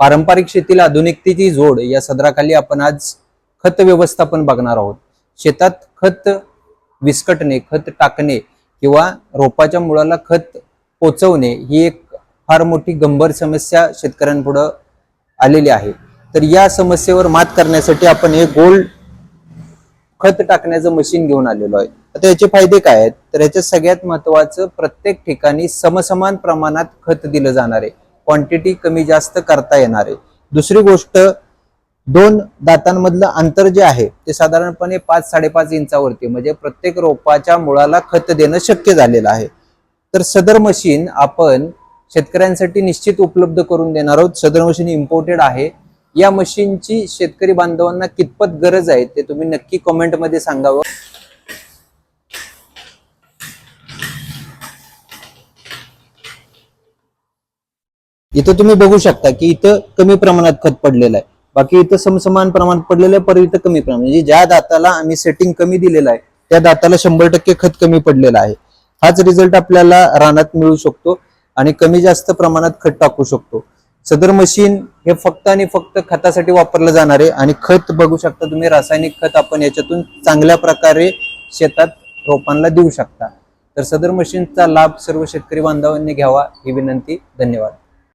पारंपरिक शेतीला आधुनिकतेची जोड या सदराखाली आपण आज खत व्यवस्थापन बघणार आहोत. शेतात खत विस्कटणे खत टाकणे किंवा रोपाच्या मुळाला खत पोचवणे ही एक फार मोठी गंभीर समस्या शेतकऱ्यांपुढं आलेली आहे. तर या समस्येवर मात करण्यासाठी आपण हे गोल्ड खत टाकण्याचं मशीन घेऊन आलेलो आहे. आता याचे फायदे काय आहेत? तर याच्यात सगळ्यात महत्वाचं प्रत्येक ठिकाणी समसमान प्रमाणात खत दिलं जाणार आहे. क्वांटिटी कमी जास्त करता येणार आहे. दुसरी गोष्ट दोन दातांमधलं अंतर जे आहे ते साधारणपणे पाच साडेपाच इंचावरती म्हणजे प्रत्येक रोपाच्या मुळाला खत देणं शक्य झालेलं आहे. तर सदर मशीन आपण शेतकऱ्यांसाठी निश्चित उपलब्ध करून देणार आहोत. सदर मशीन इम्पोर्टेड आहे. या मशीनची शेतकरी बांधवांना कितपत गरज आहे ते तुम्ही नक्की कॉमेंटमध्ये सांगावं. इथं तुम्ही बघू शकता की इथं कमी प्रमाणात खत पडलेलं आहे. बाकी इथं समसमान प्रमाणात पडलेलं आहे पर इथं कमी प्रमाण. म्हणजे ज्या दाताला आम्ही सेटिंग कमी दिलेलं आहे त्या दाताला शंभर टक्के खत कमी पडलेलं आहे. हाच रिझल्ट आपल्याला रानात मिळू शकतो आणि कमी जास्त प्रमाणात खत टाकू शकतो. सदर मशीन हे फक्त आणि फक्त खतासाठी वापरलं जाणार आहे आणि खत बघू शकता तुम्ही रासायनिक खत आपण याच्यातून चांगल्या प्रकारे शेतात रोपांना देऊ शकता. तर सदर मशीनचा लाभ सर्व शेतकरी बांधवांनी घ्यावा ही विनंती. धन्यवाद.